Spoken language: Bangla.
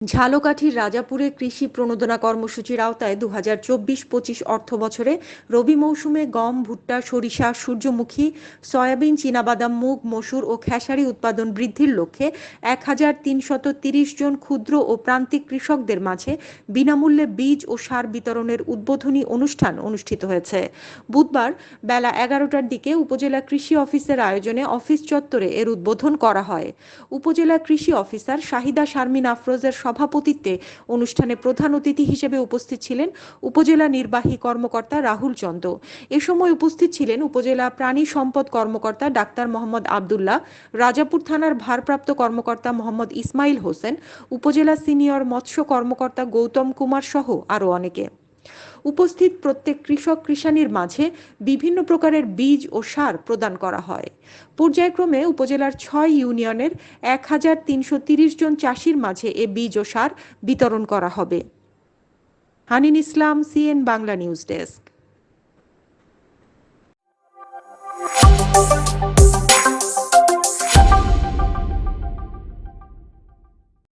ঝালকাঠির রাজাপুরে কৃষি প্রণোদনা কর্মসূচির আওতায় দু হাজার চব্বিশ পঁচিশ অর্থ বছরে রবি মৌসুমে গম, ভুট্টা, সরিষা, সূর্যমুখী, সয়াবিন, চীনাবাদাম, মুগ, মসুর ও খেসারি উৎপাদন বৃদ্ধির লক্ষ্যে এক হাজার তিনশত তিরিশ জন ক্ষুদ্র ও প্রান্তিক কৃষকদের মাঝে বিনামূল্যে বীজ ও সার বিতরণের উদ্বোধনী অনুষ্ঠান অনুষ্ঠিত হয়েছে। বুধবার বেলা এগারোটার দিকে উপজেলা কৃষি অফিসের আয়োজনে অফিস চত্বরে এর উদ্বোধন করা হয়। উপজেলা কৃষি অফিসার শাহিদা শারমিন আফরোজের সভাপতিত্বে অনুষ্ঠানে প্রধান অতিথি হিসেবে উপস্থিত ছিলেন উপজেলা নির্বাহী কর্মকর্তা রাহুল চন্দ। এ সময় উপস্থিত ছিলেন উপজেলা প্রাণী সম্পদ কর্মকর্তা ডাক্তার মোহাম্মদ আবদুল্লাহ, রাজাপুর থানার ভারপ্রাপ্ত কর্মকর্তা মোহাম্মদ ইসমাইল হোসেন, উপজেলা সিনিয়র মৎস্য কর্মকর্তা গৌতম কুমার সহ আরও অনেকে। উপস্থিত প্রত্যেক কৃষক কৃষানির মাঝে বিভিন্ন প্রকারের বীজ ও সার প্রদান করা হয়। পর্যায়ক্রমে উপজেলার ছয় ইউনিয়নের এক হাজার তিনশো তিরিশ জন চাষির মাঝে এ বীজ ও সার বিতরণ করা হবে। Hanin Islam, CN Bangla news desk.